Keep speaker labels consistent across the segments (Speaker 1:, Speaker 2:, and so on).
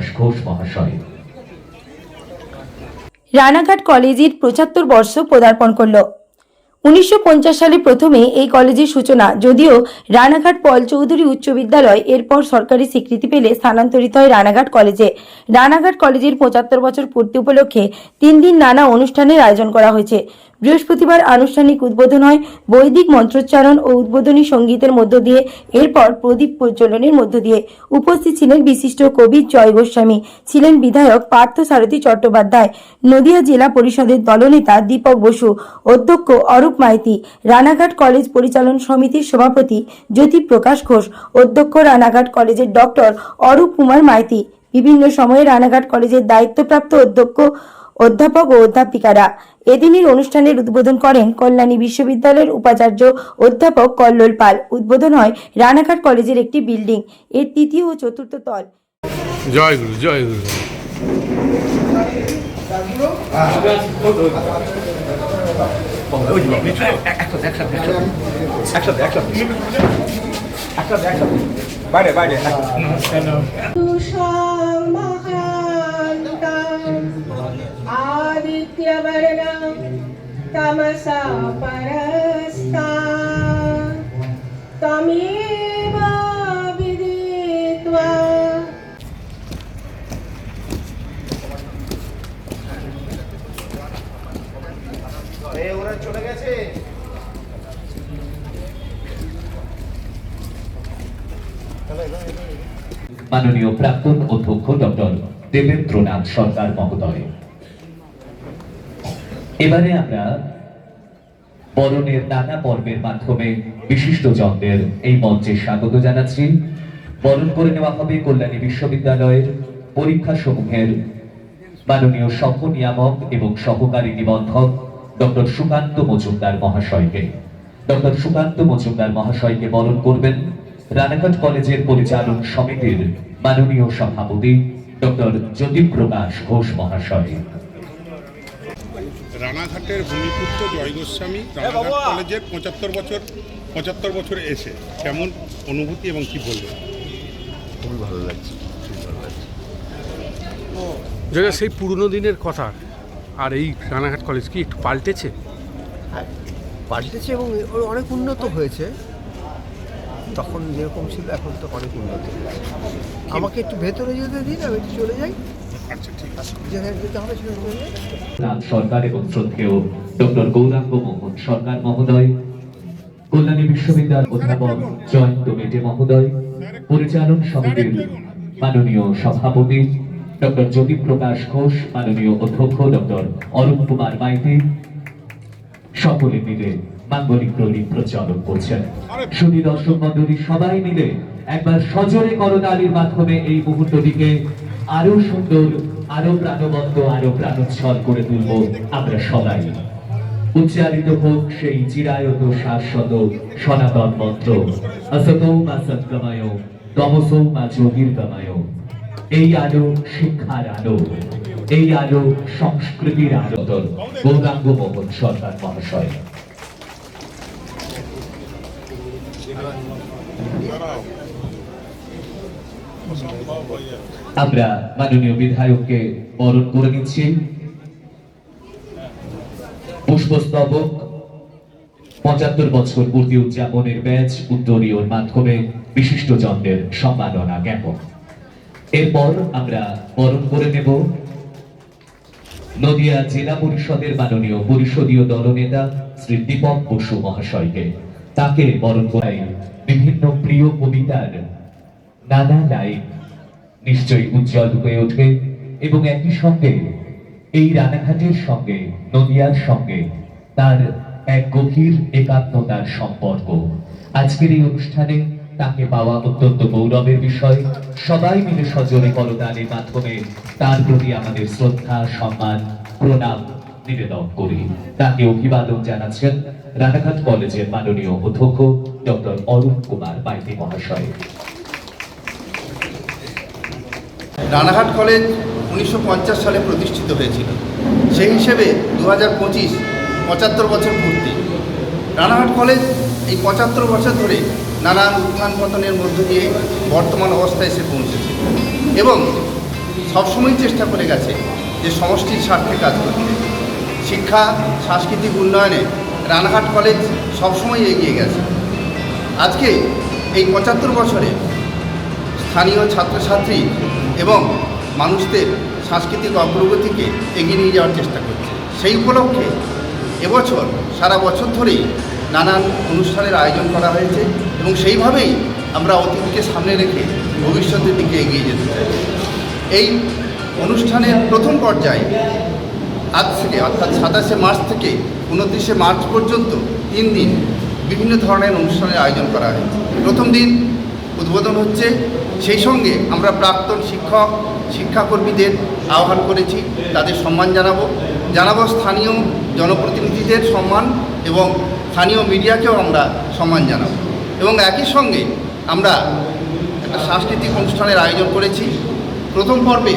Speaker 1: প্রকাশ ঘোষ মহাশয়।
Speaker 2: রানাঘাট কলেজের পঁচাত্তর বর্ষ পদার্পণ করল। উনিশশো সালে প্রথমে এই কলেজের সূচনা, যদিও রানাঘাট পল চৌধুরী উচ্চ বিদ্যালয়, এরপর সরকারি স্বীকৃতি পেলে স্থানান্তরিত হয় রানাঘাট কলেজে। রানাঘাট কলেজের পঁচাত্তর বছর পূর্তি উপলক্ষে তিন দিন নানা অনুষ্ঠানের আয়োজন করা হয়েছে। বৃহস্পতিবার আনুষ্ঠানিক উদ্বোধন হয় বৈদিক মন্ত্রোচ্চারণ ও উদ্বোধনী সঙ্গীতের মধ্য দিয়ে। এরপর প্রদীপ প্রজ্বলনের মধ্য দিয়ে উপস্থিত ছিলেন বিশিষ্ট কবি জয় গোস্বামী, ছিলেন বিধায়ক পার্থ সারথী চট্টোপাধ্যায়, নদিয়া জেলা পরিষদের দলনেতা দীপক বসু, অধ্যক্ষ অরূপ মাইতি, রানাঘাট কলেজ পরিচালন সমিতির সভাপতি জ্যোতি প্রকাশ ঘোষ, অধ্যক্ষ রানাঘাট কলেজের ডক্টর অরূপ কুমার মাইতি। বিভিন্ন সময়ে রানাঘাট কলেজের দায়িত্বপ্রাপ্ত অধ্যক্ষ অধ্যাপক ও অধ্যাপিকারা। এদিনের অনুষ্ঠানের উদ্বোধন করেন কল্যাণী বিশ্ববিদ্যালয়ের উপাচার্য অধ্যাপক কল্লোল পাল। উদ্বোধন হয় রানাঘাট কলেজের একটি বিল্ডিং। এর তৃতীয় ও চতুর্থ তল।
Speaker 3: জয় গুরু জয় গুরু।
Speaker 4: বাইরে বাইরে
Speaker 5: आदित्यवर्णं तमसा परस्ता तमेव विदित्वा
Speaker 4: ওরা চলে গেছে
Speaker 1: মাননীয় প্রাক্তন অধ্যক্ষ ডক্টর দেবেন্দ্রনাথ সরকার মহোদয় এবারে আমরা বরণের নানা পর্বের মাধ্যমে বিশিষ্ট জনদের এই মঞ্চে স্বাগত জানাচ্ছি। বরণ করে নেওয়া হবে কল্যাণী বিশ্ববিদ্যালয়ের পরীক্ষা সমূহের মাননীয় সহ নিয়ামক এবং সহকারী নিবন্ধক ডক্টর সুকান্ত মজুমদার মহাশয়কে। ডক্টর সুকান্ত মজুমদার মহাশয়কে বরণ করবেন রানাঘাট কলেজের পরিচালন সমিতির মাননীয় সভাপতি ডক্টর জ্যোতিপ্রকাশ ঘোষ মহাশয়।
Speaker 3: রানাঘাটের ভূমিপুত্র জয় গোস্বামী রানাঘাট কলেজের পঁচাত্তর বছর পঁচাত্তর বছর এসে কেমন অনুভূতি এবং কি বলবেন
Speaker 6: খুবই ভালো লাগছে খুবই ভালো লাগছে।
Speaker 7: যেটা সেই পুরনো দিনের কথা আর এই রানাঘাট কলেজ কি একটু পাল্টেছে?
Speaker 6: হ্যাঁ পাল্টেছে এবং অনেক উন্নত হয়েছে। তখন যেরকম ছিল এখন তো অনেক উন্নত হয়েছে। আমাকে একটু ভেতরে যেতে দিন আমি একটু চলে যাই।
Speaker 3: আচ্ছা
Speaker 1: সরকার এবং শ্রদ্ধেয় ডক্টর গৌরাঙ্গ মোহন সরকার মহোদয়, কল্যাণী বিশ্ববিদ্যালয় অধ্যাপক জয়ন্ত মেটে মহোদয়, পরিচালন সমিতির মাননীয় সভাপতি ডক্টর জ্যোতি প্রকাশ ঘোষ, মাননীয় অধ্যক্ষ ডক্টর কুমার মাইতি, সকলে মিলে মাঙ্গলিক প্রদীপ প্রচলন করছেন। শুধু দর্শক মন্ডলী সবাই মিলে একবার সজোরে করতালির মাধ্যমে এই মুহূর্তটিকে আরও সুন্দর, আরও প্রাণবন্ত, আরও প্রাণোচ্ছল করে তুলব আমরা সবাই। উচ্চারিত হোক সেই চিরায়ত শাশ্বত সনাতন মন্ত্র। আসত মা সৎগময় তমস মা জ্যোতির্গময়। এই আলো শিক্ষার আলো, এই আলো সংস্কৃতির আলো। গৌরাঙ্গ মোহন সরকার মহাশয়। আমরা মাননীয় বিধায়ককে বরণ করে নিচ্ছি। পুষ্পস্তবক, পঁচাত্তর বছর পূর্তি উদযাপনের ব্যাচ উত্তরীয়র মাধ্যমে বিশিষ্ট জনদের সম্মাননা জ্ঞাপন। এরপর আমরা বরণ করে নেব নদিয়া জেলা পরিষদের মাননীয় পরিষদীয় দলনেতা শ্রী দীপক বসু মহাশয়কে। তাকে বরণ করাই বিভিন্ন প্রিয় কবিতার নানা লাইন নিশ্চয়ই উজ্জ্বল হয়ে ওঠে এবং একই সঙ্গে এই রানাঘাটের সঙ্গে, নদিয়ার সঙ্গে তার এক গভীর একাত্মতার সম্পর্ক। আজকের এই অনুষ্ঠানে তাকে পাওয়া অত্যন্ত গৌরবের বিষয়। সবাই মিলে সজোরে করদানের মাধ্যমে তার প্রতি আমাদের শ্রদ্ধা, সম্মান, প্রণাম নিবেদন করি। তাকে অভিবাদন জানাচ্ছেন রানাঘাট কলেজের মাননীয় অধ্যক্ষ ডক্টর অরুণ কুমার, বাইতি মহাশয়।
Speaker 8: রানাঘাট কলেজ উনিশশো পঞ্চাশ সালে প্রতিষ্ঠিত হয়েছিল। সেই হিসেবে দু হাজার পঁচিশ পঁচাত্তর বছর পূর্তি। রানাঘাট কলেজ এই পঁচাত্তর বছর ধরে নানান উত্থান পতনের মধ্য দিয়ে বর্তমান অবস্থায় এসে পৌঁছেছে এবং সবসময় চেষ্টা করে গেছে যে সমষ্টির স্বার্থে কাজ করতে। শিক্ষা, সাংস্কৃতিক উন্নয়নে রানাঘাট কলেজ সবসময় এগিয়ে গেছে। আজকে এই পঁচাত্তর বছরে স্থানীয় ছাত্রছাত্রী এবং মানুষদের সাংস্কৃতিক অগ্রগতিকে এগিয়ে নিয়ে যাওয়ার চেষ্টা করছে। সেই উপলক্ষে এবছর, সারা বছর ধরেই নানান অনুষ্ঠানের আয়োজন করা হয়েছে এবং সেইভাবেই আমরা অতীতকে সামনে রেখে ভবিষ্যতের দিকে এগিয়ে যেতে চাই। এই অনুষ্ঠানের প্রথম পর্যায়ে আজ থেকে, অর্থাৎ সাতাশে মার্চ থেকে উনত্রিশে মার্চ পর্যন্ত তিন দিন বিভিন্ন ধরনের অনুষ্ঠানের আয়োজন করা হয়েছে প্রথম দিন উদ্বোধন হচ্ছে। সেই সঙ্গে আমরা প্রাক্তন শিক্ষক, শিক্ষাকর্মীদের আহ্বান করেছি, তাদের সম্মান জানাব। জানাব স্থানীয় জনপ্রতিনিধিদের সম্মান এবং স্থানীয় মিডিয়াকেও আমরা সম্মান জানাব। এবং একই সঙ্গে আমরা একটা সাংস্কৃতিক অনুষ্ঠানের আয়োজন করেছি। প্রথম পর্বে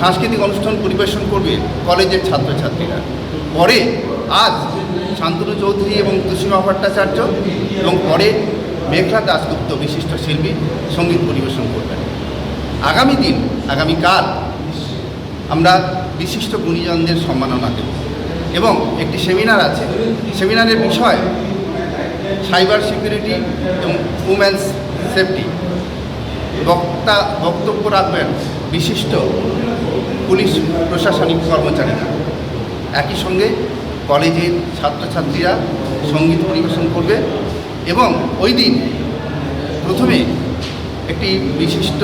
Speaker 8: সাংস্কৃতিক অনুষ্ঠান পরিবেশন করবে কলেজের ছাত্রছাত্রীরা। পরে আজ শান্তনু চৌধুরী এবং তুষিমা ভট্টাচার্য এবং পরে মেঘলা দাসগুপ্ত বিশিষ্ট শিল্পী, সংগীত পরিবেশন করবেন। আগামী দিন আগামীকাল আমরা বিশিষ্ট গুণীজনদের সম্মাননা দেব। এবং একটি সেমিনার আছে। সেমিনারের বিষয়, সাইবার সিকিউরিটি এবং উমেন্স সেফটি। বক্তা, বক্তব্য রাখবেন বিশিষ্ট পুলিশ প্রশাসনিক কর্মচারীরা। একই সঙ্গে কলেজের ছাত্রছাত্রীরা সংগীত পরিবেশন করবে। এবং ওই দিন প্রথমে একটি বিশিষ্ট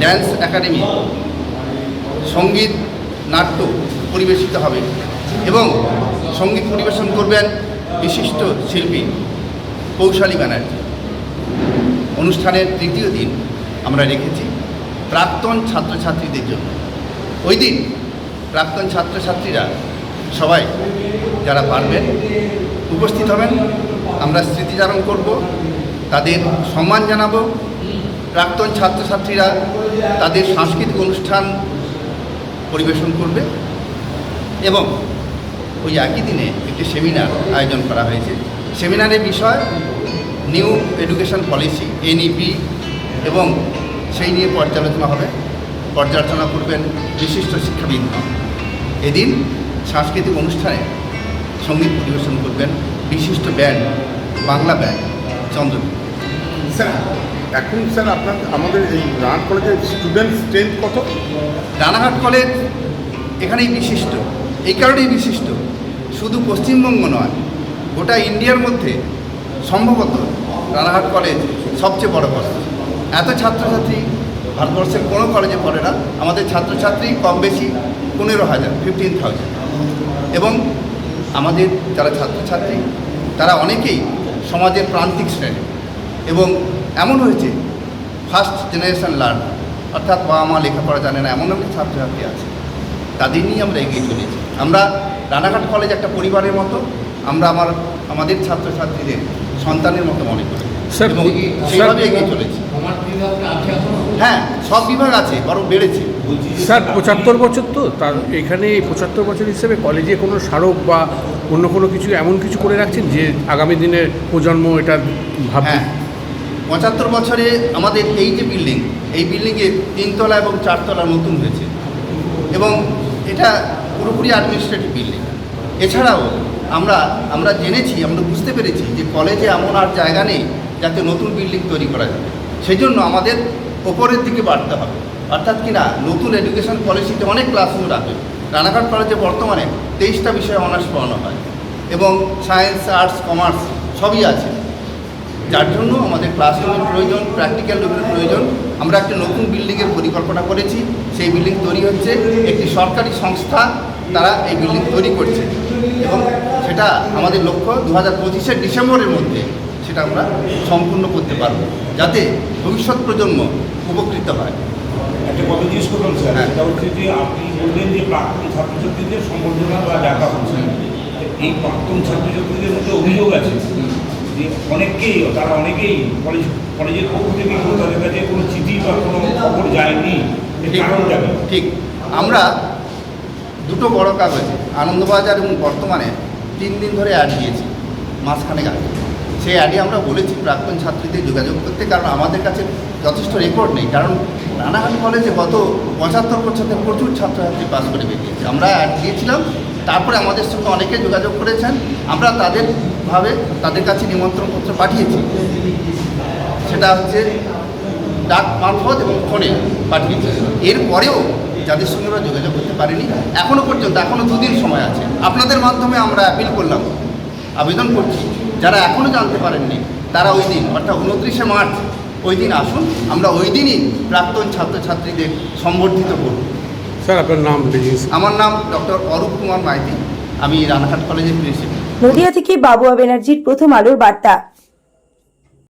Speaker 8: ড্যান্স একাডেমি সংগীত, নাট্য পরিবেশিত হবে এবং সংগীত পরিবেশন করবেন বিশিষ্ট শিল্পী কৌশালী ব্যানার্জি। অনুষ্ঠানের তৃতীয় দিন আমরা রেখেছি প্রাক্তন ছাত্রছাত্রীদের জন্য। ওই দিন প্রাক্তন ছাত্রছাত্রীরা সবাই যারা পারবেন উপস্থিত হবেন। আমরা স্মৃতিচারণ করব, তাদের সম্মান জানাব। প্রাক্তন ছাত্রছাত্রীরা তাদের সাংস্কৃতিক অনুষ্ঠান পরিবেশন করবে এবং ওই একই দিনে একটি সেমিনার আয়োজন করা হয়েছে। সেমিনারের বিষয় নিউ এডুকেশন পলিসি, এনইপি, এবং সেই নিয়ে পর্যালোচনা হবে। পর্যালোচনা করবেন বিশিষ্ট শিক্ষাবিদ। এদিন সাংস্কৃতিক অনুষ্ঠানে সংগীত পরিবেশন করবেন বিশিষ্ট band Bangla band Chandrapur
Speaker 3: sir এখন স্যার আপনার আমাদের এই রান কলেজের স্টুডেন্ট স্ট্রেংথ কত?
Speaker 8: রানাঘাট কলেজ এখানেই বিশিষ্ট। এই কারণেই বিশিষ্ট। শুধু পশ্চিমবঙ্গ নয় গোটা ইন্ডিয়ার মধ্যে সম্ভবত রানাঘাট কলেজ সবচেয়ে বড় কলেজ। এত ছাত্রছাত্রী ভারতবর্ষের কোনো কলেজে পড়ে না। আমাদের ছাত্রছাত্রী কম বেশি পনেরো হাজার ফিফটিন থাউজেন্ড এবং আমাদের যারা ছাত্রছাত্রী তারা অনেকেই সমাজের প্রান্তিক শ্রেণি। এবং এমন হয়েছে ফার্স্ট জেনারেশন লার্ন অর্থাৎ বাবা মা লেখাপড়া জানে না এমন অনেক ছাত্রছাত্রী আছে। তাদের নিয়ে আমরা এগিয়ে চলেছি। আমরা রানাঘাট কলেজ একটা পরিবারের মতো আমরা আমার আমাদের ছাত্রছাত্রীদের সন্তানের মতো মনে করি। এবং সেইভাবে এগিয়ে চলেছি। হ্যাঁ সব বিভাগ আছে বরং বেড়েছে।
Speaker 7: স্যার, পঁচাত্তর বছর তো, তার এখানে পঁচাত্তর বছর হিসেবে কলেজে কোনো স্মারক বা অন্য কোনো কিছু, এমন কিছু করে রাখছেন যে আগামী দিনের প্রজন্ম এটা ভাববে?
Speaker 8: হ্যাঁ। পঁচাত্তর বছরে আমাদের এই যে বিল্ডিং, এই বিল্ডিংয়ে তিনতলা এবং চারতলা নতুন হয়েছে। এবং এটা পুরোপুরি অ্যাডমিনিস্ট্রেটিভ বিল্ডিং এছাড়াও আমরা আমরা জেনেছি, আমরা বুঝতে পেরেছি যে কলেজে এমন আর জায়গা নেই যাতে নতুন বিল্ডিং তৈরি করা যাবে। সেই জন্য আমাদের ওপরের দিকে বাড়তে হবে। অর্থাৎ কিনা, নতুন এডুকেশন পলিসিতে অনেক ক্লাসরুম রাখবে রানাঘাট কলেজে বর্তমানে তেইশটা বিষয়ে অনার্স পড়ানো হয় এবং সায়েন্স আর্টস কমার্স সবই আছে। যার জন্য আমাদের ক্লাসরুমের প্রয়োজন প্র্যাকটিক্যাল রুমের প্রয়োজন। আমরা একটা নতুন বিল্ডিংয়ের পরিকল্পনা করেছি। সেই বিল্ডিং তৈরি হচ্ছে। একটি সরকারি সংস্থা তারা এই বিল্ডিং তৈরি করছে। এবং সেটা আমাদের লক্ষ্য দু হাজার পঁচিশের ডিসেম্বরের মধ্যে সেটা আমরা সম্পূর্ণ করতে পারব। যাতে ভবিষ্যৎ প্রজন্ম উপকৃত হয়।
Speaker 9: একটা কথা জিজ্ঞেস করলাম স্যার। সেটা হচ্ছে যে আপনি বললেন যে প্রাক্তন ছাত্রছাত্রীদের সম্বর্ধনা বা ডাকা হচ্ছে। এই প্রাক্তন ছাত্রছাত্রীদের মধ্যে অভিযোগ আছে যে অনেকেই তারা অনেকেই কলেজ কলেজের পক্ষ থেকে কোনো তাদের কাছে কোনো চিঠি বা কোনো খবর যায়নি। কারণটা
Speaker 8: ঠিক। আমরা দুটো বড় কাজ কাগজে আনন্দবাজার এবং বর্তমানে তিন দিন ধরে অ্যাড দিয়েছি মাঝখানে আগে সেই অ্যাডে আমরা বলেছি প্রাক্তন ছাত্রীদের যোগাযোগ করতে কারণ আমাদের কাছে যথেষ্ট রেকর্ড নেই। কারণ রানাঘাট কলেজে গত পঁচাত্তর বছর প্রচুর ছাত্রছাত্রী পাস করে বেরিয়েছে। আমরা অ্যাড দিয়েছিলাম, তারপরে আমাদের সঙ্গে অনেকে যোগাযোগ করেছেন, আমরা তাদের ভাবে তাদের কাছে নিমন্ত্রণপত্র পাঠিয়েছি। সেটা হচ্ছে ডাক মারফত এবং ফোনে পাঠিয়েছি। এরপরেও যাদের সঙ্গে আমরা যোগাযোগ করতে পারিনি এখনও পর্যন্ত এখনও দুদিন সময় আছে। আপনাদের মাধ্যমে আমরা অ্যাপিল করলাম, আবেদন করছি। যারা এখনও জানতে পারেননি, তারা ওই দিন, অর্থাৎ উনত্রিশে মার্চ ওই দিন আসুন আমরা ওই দিনই প্রাক্তন ছাত্রছাত্রীদের সম্বর্ধিত করব।
Speaker 7: স্যার আপনার নাম
Speaker 8: আমার নাম ডক্টর অরূপ কুমার মাইতি আমি রানাঘাট কলেজের প্রিন্সিপাল।
Speaker 2: নদিয়া থেকে বাবুয়া ব্যানার্জির প্রথম আলোর বার্তা।